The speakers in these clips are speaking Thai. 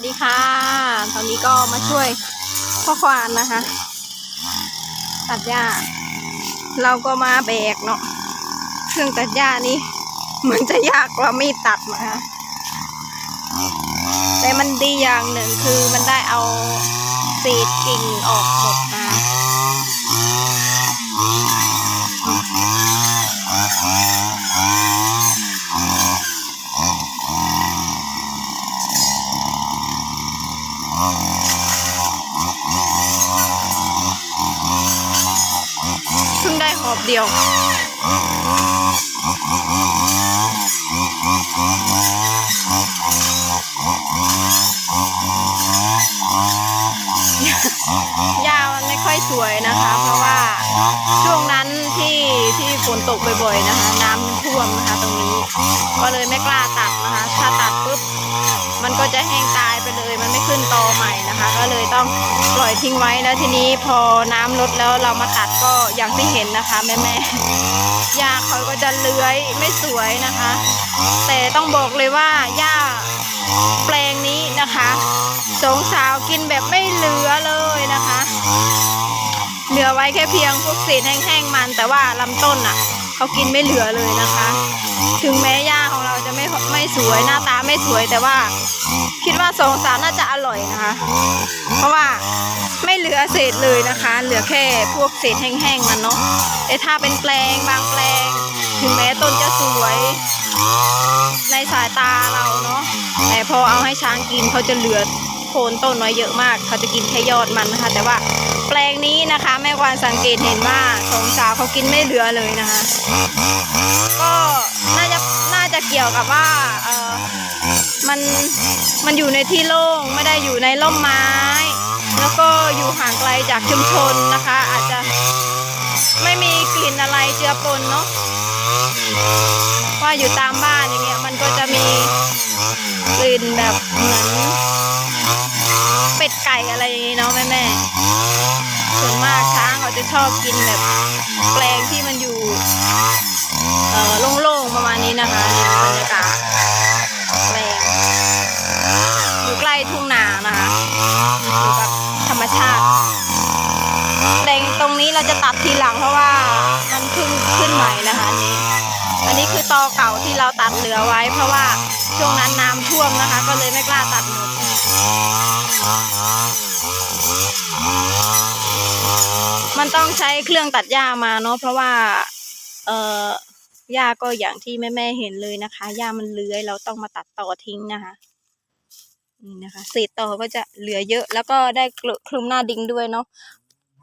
วัสดีค่ะ ตอนนี้ก็มาช่วยพ่อควานนะคะ ตัดหญ้า เราก็มาแบกเนาะเครื่องตัดหญ้านี้เหมือนจะยากกว่ามีดตัดนะคะแต่มันดีอย่างหนึ่งคือมันได้เอาเศษกิ่งออกหมดนะคะเพิ่งได้ห อบเดียวหญ้ามันไม่ค่อยสวยนะคะ เพราะว่าช่วงนั้นที่ที่ฝนตกบ่อยๆนะคะ น้ำท่วมนะคะตรงนี้ ก็เลยไม่กล้าตัดนะคะ ถ้าตัด ทิ้งไว้แล้วทีนี้พอน้ำลดแล้วเรามาตัดก็อย่างที่เห็นนะคะแม่ๆหญ้าเขาก็จะเลื้อยไม่สวยนะคะ แต่ต้องบอกเลยว่าหญ้าแปลงนี้นะคะสองสาวกินแบบไม่เหลือเลยนะคะ เหลือไว้แค่เพียงพวกเศษแห้งๆมันแต่ว่าลำต้นอะ เขากินไม่เหลือเลยนะคะ ถึงแม้หญ้าของเราจะไม่ไม่สวยหน้าตาไม่สวยแต่ว่า คิดว่าสองสาวน่าจะอร่อยนะคะ เพราะว่าไม่เหลือเศษเลยนะคะ เหลือแค่พวกเศษแห้งๆมันเนาะแต่ถ้าเป็นแปลงบางแปลง ถึงแม้ต้นจะสวยในสายตาเราเนาะแต่พอเอาให้ช้างกินเขาจะเหลือโคนต้นไว้เยอะมาก เขาจะกินแค่ยอดมันนะคะ แต่ว่า แปลงนี้นะคะ แม่วานสังเกตเห็นว่าสองสาวเขากินไม่เหลือเลยนะคะ ก็น่าจะน่าจะเกี่ยวกับว่าเออมันมันอยู่ในที่โล่งไม่ได้อยู่ในร่มไม้ แล้วก็อยู่ห่างไกลจากชุมชนนะคะ อาจจะไม่มีกลิ่นอะไรเจือปนเนาะว่าอยู่ตามบ้านอย่างเงี้ยมันก็จะมีกลิ่นแบบเหมือนเป็ดไก่อะไรอย่างงี้เนาะแม่แม่ มากช้างเขาจะชอบกินแบบแปลงที่มันอยู่เอ่อโล่งๆประมาณนี้นะคะนี่บรรยากาศแปลงอยู่ใกล้ทุ่งนานะคะอยู่กับธรรมชาติแดงตรงนี้เราจะตัดทีหลังเพราะว่ามันขึ้นขึ้นใหม่นะคะอันนี้อันนี้คือตอเก่าที่เราตัดเหลือไว้ เพราะว่าช่วงนั้นน้ำท่วมนะคะ ก็เลยไม่กล้าตัดหมดมัน ต้องใช้เครื่องตัดหญ้ามาเนาะเพราะว่า เอ่อหญ้าก็อย่างที่แม่แม่เห็นเลยนะคะหญ้ามันเลื้อยเราต้องมาตัดต่อทิ้งนะคะนี่นะคะเศษตอก็จะเหลือเยอะ แล้วก็ได้คลุมหน้าดิงด้วยเนาะ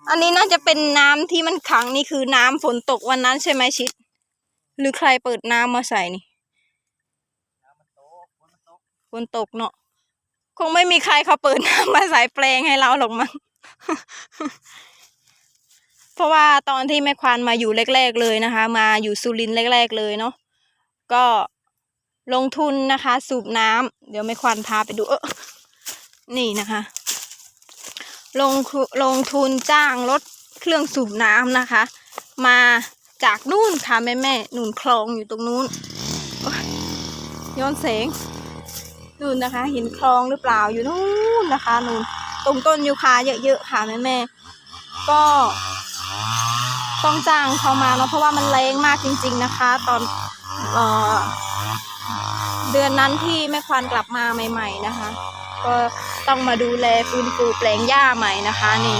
อันนี้น่าจะเป็นน้ำที่มันขังนี่คือน้ำฝนตกวันนั้นใช่ไหมชิด หรือใครเปิดน้ำมาใส่นี่ฝนตกเนาะคงไม่มีใครเขาเปิดน้ำมาใส่แปลงให้เราหรอกมั้ง เพราะว่าตอนที่แม่ควานมาอยู่แรก ๆ เลยนะคะ มาอยู่สุรินทร์แรก ๆ เลยเนาะก็ลงทุนนะคะ สูบน้ำเดี๋ยวแม่ควานพาไปดูเออนี่นะคะ ลงลงทุนจ้างรถเครื่องสูบน้ำนะคะ มาจากนู่นค่ะแม่แม่ๆนู่นคลองอยู่ตรงนู้นย้อนแสงนู่นนะคะ เห็นคลองหรือเปล่าอยู่นู่นนะคะนู่นตรงต้นยูคาเยอะๆค่ะแม่แม่ก็ ต้องจ้างเขามาเนาะเพราะว่ามันแรงมากจริง ๆนะคะ ตอนเออเดือนนั้นที่แม่ควานกลับมาใหม่ ๆนะคะ ก็ต้องมาดูแลฟื้นฟูแปลงหญ้าใหม่นะคะนี่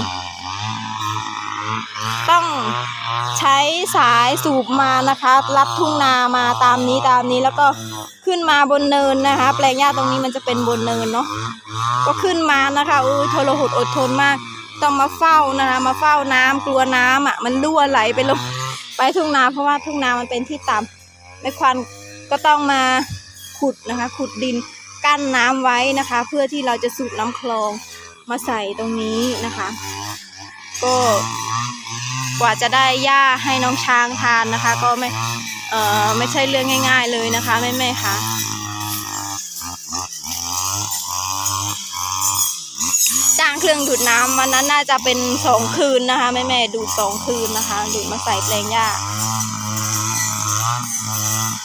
ต้องใช้สายสูบมานะคะลัดทุ่งนามาตามนี้ตามนี้แล้วก็ขึ้นมาบนเนินนะคะ แปลงหญ้าตรงนี้มันจะเป็นบนเนินเนาะก็ขึ้นมานะคะอุ้ยทรหดอดทนมาก ต้องมาเฝ้านะคะมาเฝ้าน้ำกลัวน้ำอะมันรั่วไหลไปลงไปทุ่งนาเพราะว่าทุ่งนามันเป็นที่ต่ำไม่ควันก็ต้องมาขุดนะคะ ขุดดินกั้นน้ำไว้นะคะ เพื่อที่เราจะสูบน้ำคลองมาใส่ตรงนี้นะคะ ก็กว่าจะได้หญ้าให้น้องช้างทานนะคะ ก็ไม่เอ่อไม่ใช่เรื่องง่าย ๆเลยนะคะแม่แม่ๆคะจ้างเค รื่องดูดน้ำวันนั้นน่าจะเป็นสองคืนนะคะแม่แม่ดูดสองคืนนะคะ ดูดมาใส่แปลงหญ้า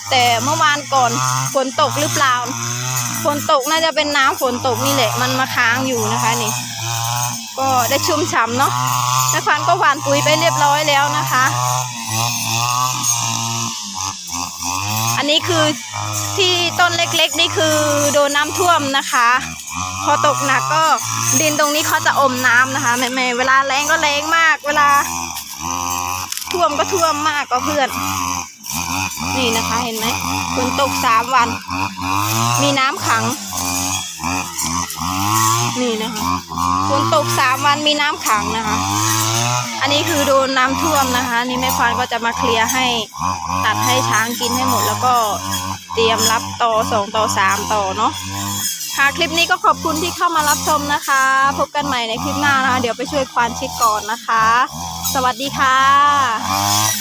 แต่เมื่อวานก่อนฝนตกหรือเปล่าฝนตกน่าจะเป็นน้ำฝนตกนี่แหละ มันมาค้างอยู่นะคะนี่ ก็ได้ชุ่มฉ่ำเนาะแม่ควานก็หว่านปุ๋ยไปเรียบร้อยแล้วนะคะ คือที่ต้นเล็กๆ นี่คือโดนน้ำท่วมนะคะ พอตกหนักก็ดินตรงนี้เขาจะอมน้ำนะคะแม่ๆเวลาแรงก็แรงมาก เวลา ท่วมก็ท่วมมากก็เพื่อน นี่นะคะเห็นไหมฝนตกสามวัน มีน้ำขัง นี่นะคะฝนตกสามวันมีน้ำขังนะคะ อันนี้คือโดนน้ำท่วมนะคะ นี่แม่ควานก็จะมาเคลียร์ให้ตัดให้ช้างกินให้หมด แล้วก็เตรียมรับต่อสองต่อสามต่อเนาะค่ะคลิปนี้ก็ขอบคุณที่เข้ามารับชมนะคะ พบกันใหม่ในคลิปหน้านะคะ เดี๋ยวไปช่วยควานชิดก่อนนะคะ สวัสดีค่ะ